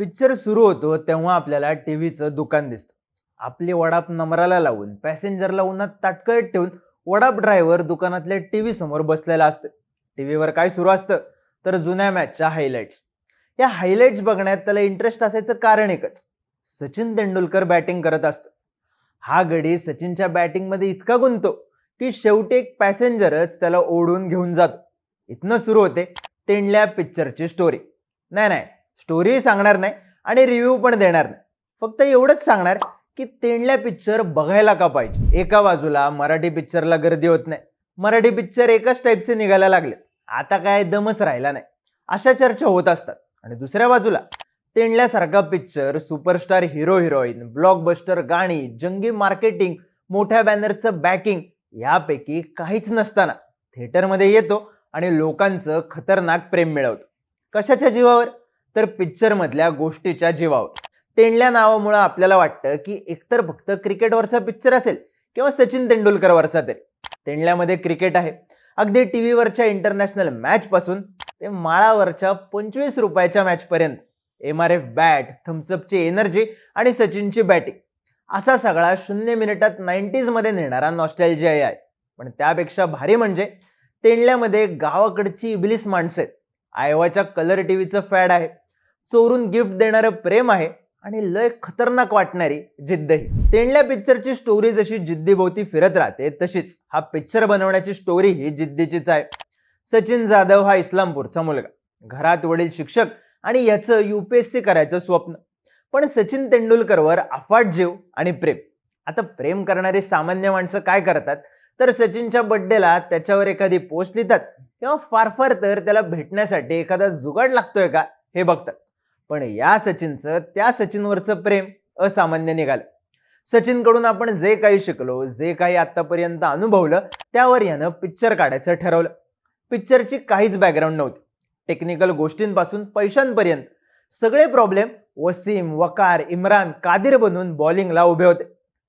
Picture सुरू होतो तेव्हा आपल्याला टीव्हीचं दुकान दिसतं. आपली वडाप नंबराला लावून पॅसेंजरला उन्हात ताटकळत ठेवून वडाप ड्रायव्हर दुकानातल्या टीव्ही समोर बसलेला असतो. टीव्हीवर काय सुरू असतं? तर जुन्या मॅचच्या हायलाइट्स. या हायलाइट्स बघण्यात त्याला इंटरेस्ट असायचं कारण एकच. सचिन तेंडुलकर बॅटिंग करत असतो. हा गडी सचिनच्या बॅटिंगमध्ये इतका गुंतो की शेवटी एक पॅसेंजरच त्याला ओढून घेऊन जातो. इथनं सुरू होते तेंडल्या पिक्चरची स्टोरी नाही नाही. स्टोरीही सांगणार नाही आणि रिव्ह्यू पण देणार नाही. फक्त एवढंच सांगणार की तेंडल्या पिक्चर बघायला का पाहिजे? एका बाजूला मराठी पिक्चरला गर्दी होत नाही. मराठी पिक्चर एकाच टाईपचे निघायला लागले. आता काय दमच राहिला नाही. अशा चर्चा होत असतात. आणि दुसऱ्या बाजूला तेंडल्यासारखा picture superstar hero heroine blockbuster गाणी जंगी मार्केटिंग मोठ्या बॅनरचं बॅकिंग यापैकी काहीच नसताना थिएटरमध्ये येतो आणि लोकांचं खतरनाक प्रेम मिळवतो. कशाच्या जीवावर? तर पिक्चरमधल्या गोष्टीच्या जीवावर. तेंडल्या नावामुळं आपल्याला वाटतं की एकतर फक्त क्रिकेटवरचा पिक्चर असेल किंवा सचिन तेंडुलकरवरचा तरी. तेंडल्यामध्ये क्रिकेट आहे. अगदी टी व्हीवरच्या इंटरनॅशनल मॅचपासून ते माळावरच्या पंचवीस रुपयाच्या मॅचपर्यंत एम आर एफ बॅट थम्सअपची एनर्जी आणि सचिनची बॅटिंग असा सगळा शून्य मिनिटात नाईन्टीजमध्ये नेणारा नॉस्टॅल्जिया आहे. पण त्यापेक्षा भारी म्हणजे तेंडल्यामध्ये गावाकडची इबलिस माणसं आहेत. आयवाच्या कलर टीव्हीचं फॅड आहे. चोरून गिफ्ट देणारं प्रेम आहे आणि लय खतरनाक वाटणारी जिद्दही. तेंडल्या पिक्चरची स्टोरी जशी जिद्दीभोवती फिरत राहते तशीच हा पिक्चर बनवण्याची स्टोरी ही जिद्दीचीच आहे. सचिन जाधव हा इस्लामपूरचा मुलगा. घरात वडील शिक्षक आणि याचं युपीएससी करायचं स्वप्न. पण सचिन तेंडुलकरवर अफाट जीव आणि प्रेम. आता प्रेम करणारी सामान्य माणसं काय करतात? तर सचिनच्या बड्डेला त्याच्यावर एखादी पोस्ट लिहितात. किंवा फार फार तर त्याला भेटण्यासाठी एखादा जुगाड लागतोय का? हे बघतात. पण या सचिनचं त्या सचिनवरचं प्रेम असामान्य निघालं. सचिनकडून आपण जे काही शिकलो जे काही आतापर्यंत अनुभवलं त्यावर यानं पिक्चर काढायचं ठरवलं. पिक्चरची काहीच बॅकग्राऊंड नव्हती. टेक्निकल गोष्टींपासून पैशांपर्यंत. सगळे प्रॉब्लेम वसीम वकार इम्रान कादिर बनून बॉलिंगला उभे होते.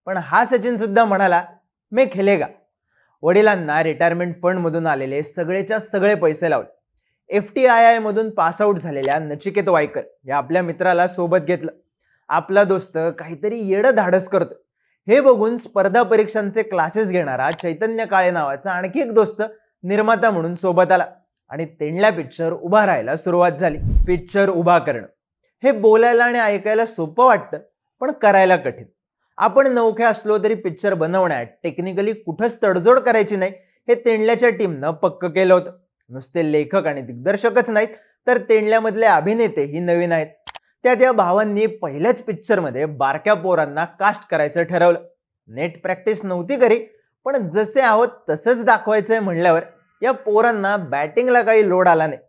पण हा सचिन सुद्धा म्हणाला मे खेलेगा. वडिलांना रिटायरमेंट फंडमधून आलेले सगळेच्या सगळे पैसे लावले. एफ टी आय आय मधून पासआउट झालेल्या नचिकेत वायकर या आपल्या मित्राला सोबत घेतलं. आपला दोस्त काहीतरी येडं धाडस करतो हे बघून स्पर्धा परीक्षांचे क्लासेस घेणारा चैतन्य काळे नावाचा आणखी एक दोस्त निर्माता म्हणून सोबत आला आणि तेंडला पिक्चर उभा राहायला सुरुवात झाली. पिक्चर उभा करणं. हे बोलायला आणि ऐकायला सोपं वाटतं पण करायला कठीण. आपण नवखे असलो तरी पिक्चर बनवण्यात टेक्निकली कुठंच तडजोड करायची नाही. हे तेंडल्याच्या टीमनं पक्क केलं होतं. नुसते लेखक आणि दिग्दर्शकच नाहीत तर तेंडल्यामधले अभिनेतेही नवीन आहेत. त्यात या भावांनी पहिल्याच पिक्चरमध्ये बारक्या पोरांना कास्ट करायचं ठरवलं. नेट प्रॅक्टिस नव्हती घरी पण जसे आहोत तसंच दाखवायचंय म्हणल्यावर या पोरांना बॅटिंगला काही लोड आला नाही.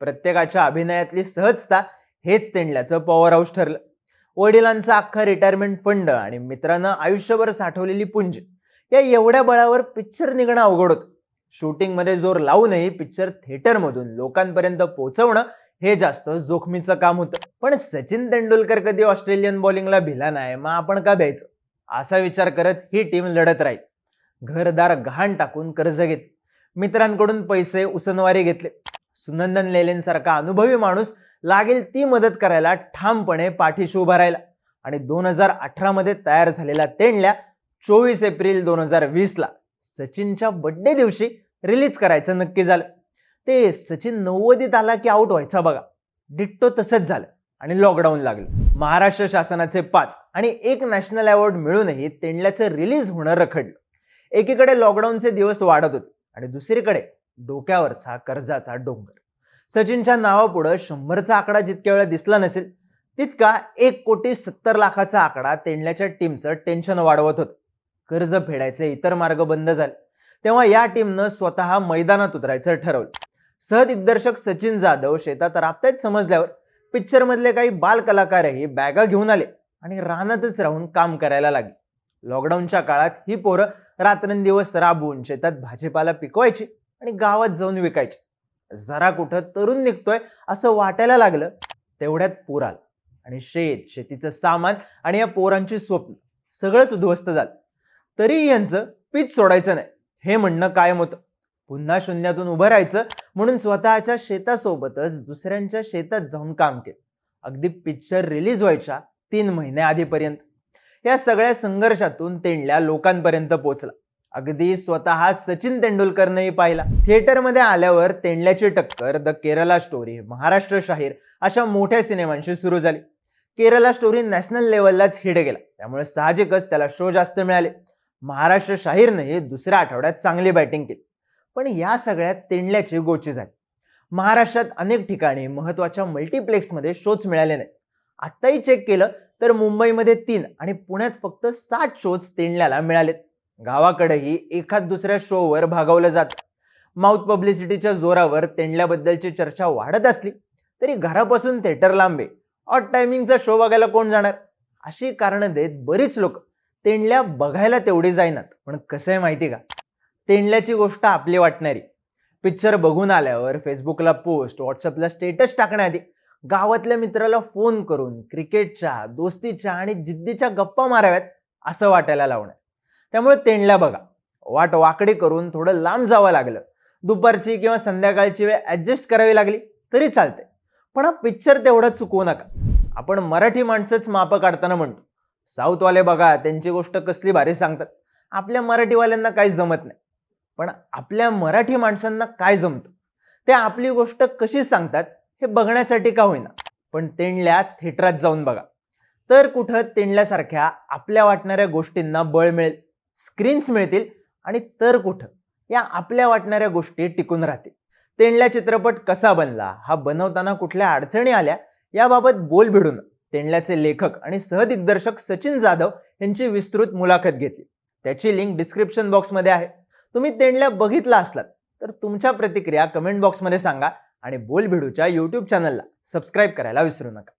प्रत्येकाच्या अभिनयातली सहजता हेच तेंडल्याचं पॉवर हाऊस ठरलं. वडिलांचा अख्खा रिटायरमेंट फंड आणि मित्रांनं आयुष्यभर साठवलेली पुंज. या एवढ्या बळावर पिक्चर निघणं अवघड होतं. शूटिंगमध्ये जोर लावूनही पिक्चर थिएटरमधून लोकांपर्यंत पोहोचवणं हे जास्त जोखमीचं काम होतं. पण सचिन तेंडुलकर कधी ऑस्ट्रेलियन बॉलिंगला भिला नाही मग आपण का भ्यायचं? असा विचार करत ही टीम लढत राहील. घरदार गहाण टाकून कर्ज घेतले. मित्रांकडून पैसे उसनवारी घेतले. सुनंदन लेलेंसारखा अनुभवी माणूस लागेल ती मदत करायला ठामपणे पाठीशी उभा राहिला. आणि दोन हजार अठरामध्ये तयार झालेला तेंडल्या चोवीस एप्रिल दोन हजार वीसला सचिनच्या बड्डे दिवशी रिलीज करायचं नक्की झालं. ते सचिन नव्वदीत आला की आऊट व्हायचा बघा. डिट्टो तसंच झालं आणि लॉकडाऊन लागलं. महाराष्ट्र शासनाचे पाच आणि एक नॅशनल अवॉर्ड मिळूनही तेंडल्याचं रिलीज होणं रखडलं. एकीकडे लॉकडाऊनचे दिवस वाढत होते आणि दुसरीकडे डोक्यावरचा कर्जाचा डोंगर. सचिनच्या नावापुढं शंभरचा आकडा जितक्या वेळा दिसला नसेल तितका एक कोटी सत्तर लाखाचा आकडा तेंडल्याच्या टीमचं टेन्शन वाढवत होतं. कर्ज फेडायचे इतर मार्ग बंद झाले. तेव्हा या टीमनं स्वतः मैदानात उतरायचं ठरवलं. सहदिग्दर्शक सचिन जाधव शेतात राबतायत समजल्यावर पिक्चर मधले काही बाल कलाकारही बॅगा घेऊन आले आणि रानातच राहून काम करायला लागले. लॉकडाऊनच्या काळात ही पोरं रात्रंदिवस राबवून शेतात भाजीपाला पिकवायची आणि गावात जाऊन विकायचे. जरा कुठं तरुण निघतोय असं वाटायला लागलं तेवढ्यात पूर आला. आणि शेत शेतीचं सामान आणि या पोरांची स्वप्न सगळंच उद्ध्वस्त झालं. तरी यांचं पीच सोडायचं नाही. हे म्हणणं कायम होतं. पुन्हा शून्यातून उभं राहायचं म्हणून स्वतःच्या शेतासोबतच दुसऱ्यांच्या शेतात जाऊन काम केलं. अगदी पिक्चर रिलीज व्हायच्या तीन महिन्या आधीपर्यंत या सगळ्या संघर्षातून तेंडल्या लोकांपर्यंत पोहोचला अगदी स्वतः सचिन तेंडुलकरनंही पाहिला. थिएटरमध्ये आल्यावर तेंडल्याची टक्कर द केरला स्टोरी महाराष्ट्र शाहीर अशा मोठ्या सिनेमांशी सुरू झाली. केरला स्टोरी नॅशनल लेवललाच हिट गेला. त्यामुळे साहजिकच त्याला शो जास्त मिळाले. महाराष्ट्र शाहीरनेही दुसऱ्या आठवड्यात चांगली बॅटिंग केली. पण या सगळ्यात तेंडल्याची गोची झाली. महाराष्ट्रात अनेक ठिकाणी महत्त्वाच्या मल्टिप्लेक्समध्ये शोज मिळाले नाहीत. आत्ताही चेक केलं तर मुंबईमध्ये तीन आणि पुण्यात फक्त सात शोज तेंडल्याला मिळालेत. गावाकडेही एखाद दुसऱ्या शोवर भागवलं जातं. माउथ पब्लिसिटीच्या जोरावर तेंडल्याबद्दलची चर्चा वाढत असली तरी घरापासून थिएटर लांबे ऑट टायमिंगचा शो बघायला कोण जाणार? अशी कारणं देत बरीच लोक तेंडल्या बघायला तेवढी जाईनात. पण कसं आहे माहिती का? तेंडल्याची गोष्ट आपली वाटणारी. पिक्चर बघून आल्यावर फेसबुकला पोस्ट व्हॉट्सअपला स्टेटस टाकण्याआधी गावातल्या मित्राला फोन करून क्रिकेटच्या दोस्तीच्या आणि जिद्दीच्या गप्पा माराव्यात असं वाटायला लावणार. त्यामुळे तेंडल्या बघा. वाट वाकडी करून थोडं लांब जावं लागलं. दुपारची किंवा संध्याकाळची वेळ ॲडजस्ट करावी लागली तरी चालते पण हा पिक्चर तेवढा चुकवू नका. आपण मराठी माणसंच मापं काढताना म्हणतो. साऊथवाले बघा त्यांची गोष्ट कसली भारी सांगतात. आपल्या मराठीवाल्यांना काही जमत नाही. पण आपल्या मराठी माणसांना काय जमतं? ते आपली गोष्ट कशी सांगतात हे बघण्यासाठी का होईना. पण तेंडल्या थिएटरात जाऊन बघा. तर कुठं तेंडल्यासारख्या आपल्या वाटणाऱ्या गोष्टींना बळ मिळेल. स्क्रीन्स मिळतील आणि तर कुठं? या आपल्या वाटणाऱ्या गोष्टी टिकून राहतील. तेंडल्या चित्रपट कसा बनला? हा बनवताना कुठल्या अडचणी आल्या? याबाबत बोल भिडून. तेंडल्याचे लेखक आणि सहदिग्दर्शक सचिन जाधव यांची विस्तृत मुलाखत घेतली. त्याची लिंक डिस्क्रिप्शन बॉक्समध्ये आहे. तुम्ही तेंडल्या बघितला असलात तर तुमच्या प्रतिक्रिया कमेंट बॉक्समध्ये सांगा आणि बोल भिडूच्या यूट्यूब चॅनलला सबस्क्राईब करायला विसरू नका.